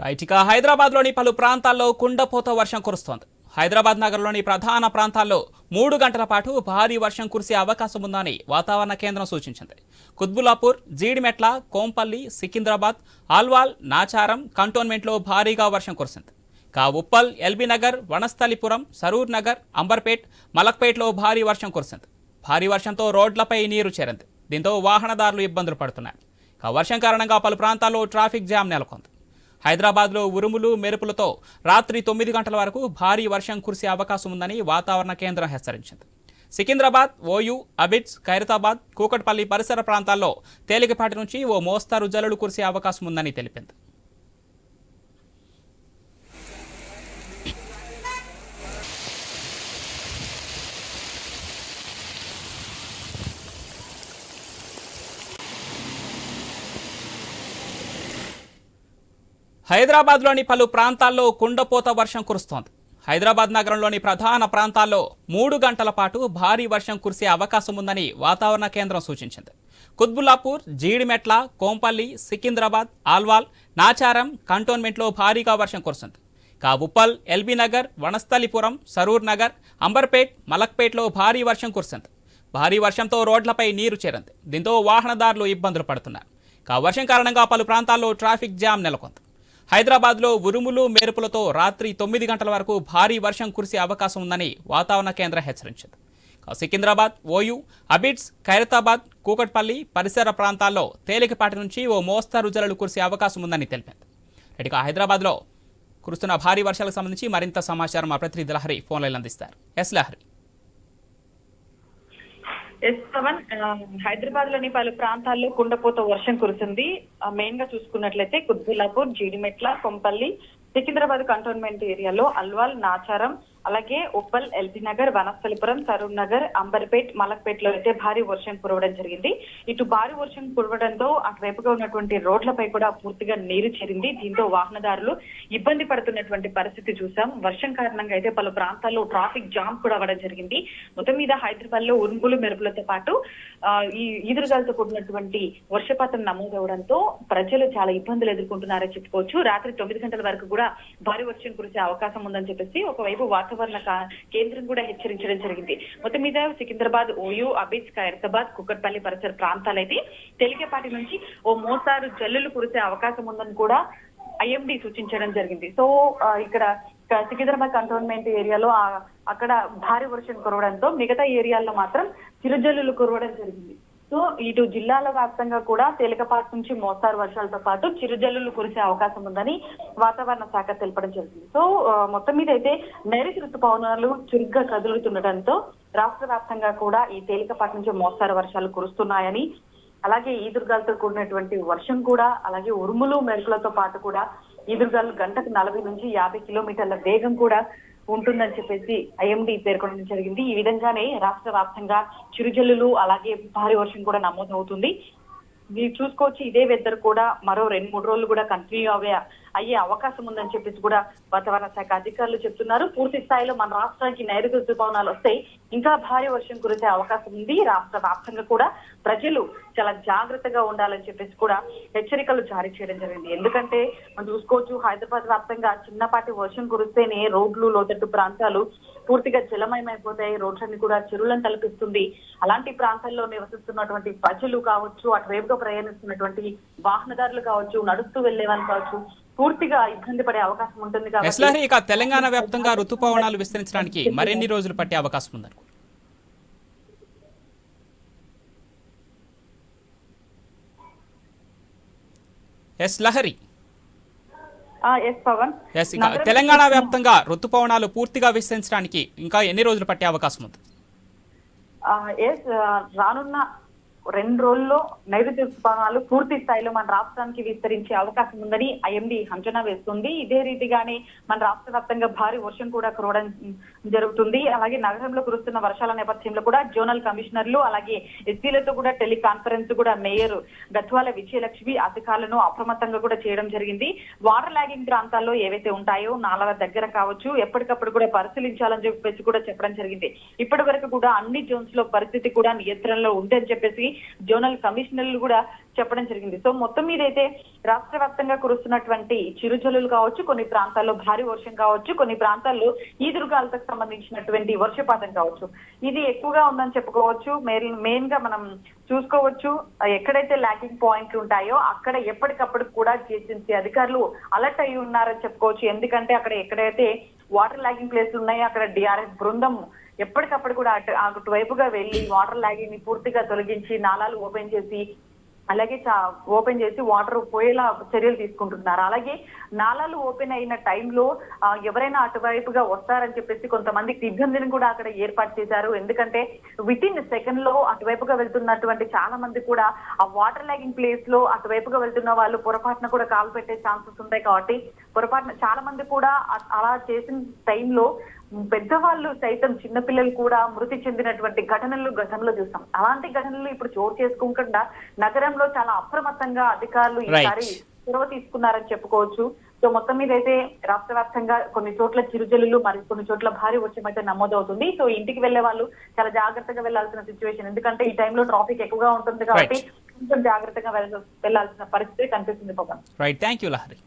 Right ఇక హైదరాబాద్లోని పలు ప్రాంతాల్లో కుండపోత వర్షం కురుస్తోంది. హైదరాబాద్ నగరంలోని ప్రధాన ప్రాంతాల్లో మూడు గంటల పాటు భారీ వర్షం కురిసే అవకాశం ఉందని వాతావరణ కేంద్రం సూచించింది. కుత్బులాపూర్ జీడిమెట్ల కోంపల్లి సికింద్రాబాద్ ఆల్వాల్ నాచారం కంటోన్మెంట్లో భారీగా వర్షం కురిసింది. కా ఉప్పల్ ఎల్బీనగర్ వనస్థలిపురం సరూర్ నగర్ అంబర్పేట్ మలక్పేట్లో భారీ వర్షం కురిసింది. భారీ వర్షంతో రోడ్లపై నీరు చేరింది. దీంతో వాహనదారులు ఇబ్బందులు పడుతున్నారు ఇక వర్షం కారణంగా పలు ప్రాంతాల్లో ట్రాఫిక్ జామ్ నెలకొంది. హైదరాబాద్లో ఉరుములు మెరుపులతో రాత్రి తొమ్మిది గంటల వరకు భారీ వర్షం కురిసే అవకాశం ఉందని వాతావరణ కేంద్రం హెచ్చరించింది. సికింద్రాబాద్ ఓయూ అబిడ్స్ ఖైరతాబాద్ కూకట్పల్లి పరిసర ప్రాంతాల్లో తేలికపాటి నుంచి ఓ మోస్తారు జల్లులు కురిసే అవకాశం ఉందని తెలిపింది. హైదరాబాద్లోని పలు ప్రాంతాల్లో కుండపోత వర్షం కురుస్తోంది. హైదరాబాద్ నగరంలోని ప్రధాన ప్రాంతాల్లో మూడు గంటల పాటు భారీ వర్షం కురిసే అవకాశం ఉందని వాతావరణ కేంద్రం సూచించింది. కుత్బుల్లాపూర్ జీడిమెట్ల కోంపల్లి సికింద్రాబాద్ ఆల్వాల్ నాచారం కంటోన్మెంట్లో భారీగా వర్షం కురుస్తుంది. కా ఉప్పల్ ఎల్బీ నగర్ వనస్థలిపురం సరూర్ నగర్ అంబర్పేట్ మలక్పేట్లో భారీ వర్షం కురిసింది. భారీ వర్షంతో రోడ్లపై నీరు చేరింది. దీంతో వాహనదారులు ఇబ్బందులు పడుతున్నారు. కా వర్షం కారణంగా పలు ప్రాంతాల్లో ట్రాఫిక్ జామ్ నెలకొంది. హైదరాబాద్లో ఉరుములు మెరుపులతో రాత్రి తొమ్మిది గంటల వరకు భారీ వర్షం కురిసే అవకాశం ఉందని వాతావరణ కేంద్రం హెచ్చరించింది. సికింద్రాబాద్ ఓయూ అబిడ్స్ ఖైరతాబాద్ కూకట్పల్లి పరిసర ప్రాంతాల్లో తేలికపాటి నుంచి ఓ మోస్తారు జలలు కురిసే అవకాశం ఉందని తెలిపింది. ఇక హైదరాబాద్లో కురుస్తున్న భారీ వర్షాలకు సంబంధించి మరింత సమాచారం మా ప్రతినిధి లహరి ఫోన్ లైన్ అందిస్తారు. ఎస్ లహరి. ఎస్ పవన్ హైదరాబాద్లోని పలు ప్రాంతాల్లో కుండపోత వర్షం కురిసింది. మెయిన్గా చూసుకున్నట్లయితే కుత్బుల్లాపూర్ జీడిమెట్ల కొంపల్లి సికింద్రాబాద్ కంటోన్మెంట్ ఏరియాలో అల్వాల్ నాచారం అలాగే ఉప్పల్ ఎల్బీ నగర్ వనస్థలిపురం తరుణ్ నగర్ అంబర్పేట్ మలక్పేటలో అయితే భారీ వర్షం కురవడం జరిగింది. ఇటు భారీ వర్షం కురవడంతో అటువైపుగా ఉన్నటువంటి రోడ్లపై కూడా పూర్తిగా నీరు చేరింది. దీంతో వాహనదారులు ఇబ్బంది పడుతున్నటువంటి పరిస్థితి చూసాం వర్షం కారణంగా అయితే పలు ప్రాంతాల్లో ట్రాఫిక్ జామ్ కూడా అవ్వడం జరిగింది. మొత్తం మీద హైదరాబాద్లో ఉరుములు మెరుపులతో పాటు ఈ ఈదురుగాలతో కూడినటువంటి వర్షపాతం నమోదవడంతో ప్రజలు చాలా ఇబ్బందులు ఎదుర్కొంటున్నారని చెప్పుకోవచ్చు. రాత్రి తొమ్మిది గంటల వరకు కూడా భారీ వర్షం కురిసే అవకాశం ఉందని చెప్పేసి ఒకవైపు వాతావరణం కా- కేంద్రం కూడా హెచ్చరించడం జరిగింది. మొత్తం మీద సికింద్రాబాద్ ఓయూ అబిజ్ ఖైరతాబాద్ కుక్కట్పల్లి పరిసర ప్రాంతాలైతే తేలికపాటి నుంచి ఓ మోస్తారు జల్లులు కురిసే అవకాశం ఉందని కూడా ఐఎండి సూచించడం జరిగింది. సో ఇక్కడ సికింద్రాబాద్ కంటోన్మెంట్ ఏరియాలో అక్కడ భారీ వర్షం కురవడంతో మిగతా ఏరియాల్లో మాత్రం చిరుజల్లులు కురవడం జరిగింది. సో ఇటు జిల్లాల వ్యాప్తంగా కూడా తేలికపాటి నుంచి మోస్తారు వర్షాలతో పాటు చిరుజల్లులు కురిసే అవకాశం ఉందని వాతావరణ శాఖ తెలపడం జరిగింది. సో మొత్తం మీద అయితే నైరుతి ఋతుపవనాలు చురుగ్గా కదులుతుండటంతో రాష్ట్ర వ్యాప్తంగా కూడా ఈ తేలికపాటి నుంచి మోస్తారు వర్షాలు కురుస్తున్నాయని అలాగే ఈదురుగాలతో కూడినటువంటి వర్షం కూడా అలాగే ఉరుములు మెరుపులతో పాటు కూడా ఈదురుగాలు గంటకు నలభై నుంచి యాభై కిలోమీటర్ల వేగం కూడా ఉంటుందని చెప్పేసి ఐఎండి పేర్కొనడం జరిగింది. ఈ విధంగానే రాష్ట్ర వ్యాప్తంగా చిరుజల్లులు అలాగే భారీ వర్షం కూడా నమోదవుతుంది. మీరు చూసుకోవచ్చు ఇదే వెదర్ కూడా మరో రెండు మూడు రోజులు కూడా కంటిన్యూ అవే అయ్యే అవకాశం ఉందని చెప్పేసి కూడా వాతావరణ శాఖ అధికారులు చెప్తున్నారు. పూర్తి స్థాయిలో మన రాష్ట్రానికి నైరుతి ఋతుపవనాలు వస్తాయి. ఇంకా భారీ వర్షం కురిసే అవకాశం ఉంది. రాష్ట్ర వ్యాప్తంగా కూడా ప్రజలు చాలా జాగ్రత్తగా ఉండాలని చెప్పేసి కూడా హెచ్చరికలు జారీ చేయడం జరిగింది. ఎందుకంటే మనం చూసుకోవచ్చు హైదరాబాద్ వ్యాప్తంగా చిన్నపాటి వర్షం కురిస్తేనే రోడ్లు లోతట్టు ప్రాంతాలు పూర్తిగా జలమయమైపోతాయి. రోడ్లన్నీ కూడా చెరువులను తలపిస్తుంది. అలాంటి ప్రాంతాల్లో నివసిస్తున్నటువంటి ప్రజలు కావచ్చు అటువైపుగా ప్రయాణిస్తున్నటువంటి వాహనదారులు కావచ్చు నడుస్తూ వెళ్ళే వాళ్ళు కావచ్చు పూర్తిగా ఇబ్బంది పడే అవకాశం ఉంటుంది కాబట్టి ఇక తెలంగాణ వ్యాప్తంగా ఋతుపవనాలు విస్తరించడానికి మరిన్ని రోజులు పట్టే అవకాశం ఉందని ఎస్ లహరి. తెలంగాణ వ్యాప్తంగా ఋతుపవనాలు పూర్తిగా విస్తరించడానికి ఇంకా ఎన్ని రోజులు పట్టే అవకాశం ఉంది? రానున్న రెండు రోజుల్లో నైరుతి ఋతుపవనాలు పూర్తి స్థాయిలో మన రాష్ట్రానికి విస్తరించే అవకాశం ఉందని ఐఎండి అంచనా వేస్తుంది. ఇదే రీతిగానే మన రాష్ట్ర వ్యాప్తంగా భారీ వర్షం కూడా కురవడం జరుగుతుంది. అలాగే నగరంలో కురుస్తున్న వర్షాల నేపథ్యంలో కూడా జోనల్ కమిషనర్లు అలాగే ఎస్సీలతో కూడా టెలికాన్ఫరెన్స్ కూడా మేయర్ గత్వాల విజయలక్ష్మి అధికారులను అప్రమత్తంగా కూడా చేయడం జరిగింది. వాటర్ లాగింగ్ ప్రాంతాల్లో ఏవైతే ఉంటాయో నాలవ దగ్గర కావచ్చు ఎప్పటికప్పుడు కూడా పరిశీలించాలని చెప్పేసి కూడా చెప్పడం జరిగింది. ఇప్పటి వరకు కూడా అన్ని జోన్స్లో పరిస్థితి కూడా నియంత్రణలో ఉందని చెప్పేసి జోనల్ కమిషనర్లు కూడా చెప్పడం జరిగింది. సో మొత్తం మీద అయితే రాష్ట్ర వ్యాప్తంగా కురుస్తున్నటువంటి చిరుజల్లులు కావచ్చు కొన్ని ప్రాంతాల్లో భారీ వర్షం కావచ్చు కొన్ని ప్రాంతాల్లో ఈదురుగాలతో సంబంధించినటువంటి వర్షపాతం కావచ్చు. ఇది ఎక్కువగా ఉందని చెప్పుకోవచ్చు. మెయిన్గా మనం చూసుకోవచ్చు. ఎక్కడైతే ల్యాకింగ్ పాయింట్లు ఉంటాయో అక్కడ ఎప్పటికప్పుడు కూడా జిహెచ్ఎంసీ అధికారులు అలర్ట్ అయి ఉన్నారని చెప్పుకోవచ్చు. ఎందుకంటే అక్కడ ఎక్కడైతే వాటర్ లాగింగ్ ప్లేస్ ఉన్నాయో అక్కడ డిఆర్ఎస్ బృందం ఎప్పటికప్పుడు కూడా అటు అటువైపుగా వెళ్ళి వాటర్ లాగింగ్ పూర్తిగా తొలగించి నాళాలు ఓపెన్ చేసి అలాగే చా- ఓపెన్ చేసి వాటర్ పోయేలా చర్యలు తీసుకుంటున్నారు. అలాగే నాలాలు ఓపెన్ అయిన టైంలో ఎవరైనా అటువైపుగా వస్తారని చెప్పేసి కొంతమంది సిబ్బందిని కూడా అక్కడ ఏర్పాటు చేశారు. ఎందుకంటే విత్ ఇన్ సెకండ్లో అటువైపుగా వెళ్తున్నటువంటి చాలా మంది కూడా ఆ వాటర్ లాగింగ్ ప్లేస్లో అటువైపుగా వెళ్తున్న వాళ్ళు పొరపాటున కూడా కాలు పెట్టే ఛాన్సెస్ ఉంటాయి కాబట్టి పొరపాటున చాలా మంది కూడా అలా చేసిన టైంలో పెద్దవాళ్ళు సైతం చిన్నపిల్లలు కూడా మృతి చెందినటువంటి ఘటనలు గతంలో చూసాం అలాంటి ఘటనలు ఇప్పుడు చోటు చేసుకోకుండా నగరంలో చాలా అప్రమత్తంగా అధికారులు ఈసారి చొరవ తీసుకున్నారని చెప్పుకోవచ్చు. సో మొత్తం మీద అయితే రాష్ట్ర వ్యాప్తంగా కొన్ని చోట్ల చిరుజల్లులు మరి కొన్ని చోట్ల భారీ వర్షం అయితే నమోదవుతుంది. సో ఇంటికి వెళ్ళే వాళ్ళు చాలా జాగ్రత్తగా వెళ్ళాల్సిన సిచ్యువేషన్ ఎందుకంటే ఈ టైంలో ట్రాఫిక్ ఎక్కువగా ఉంటుంది కాబట్టి కొంచెం జాగ్రత్తగా వెళ్ళ- వెళ్ళాల్సిన పరిస్థితి కనిపిస్తుంది Pavan. Right thank you Lahari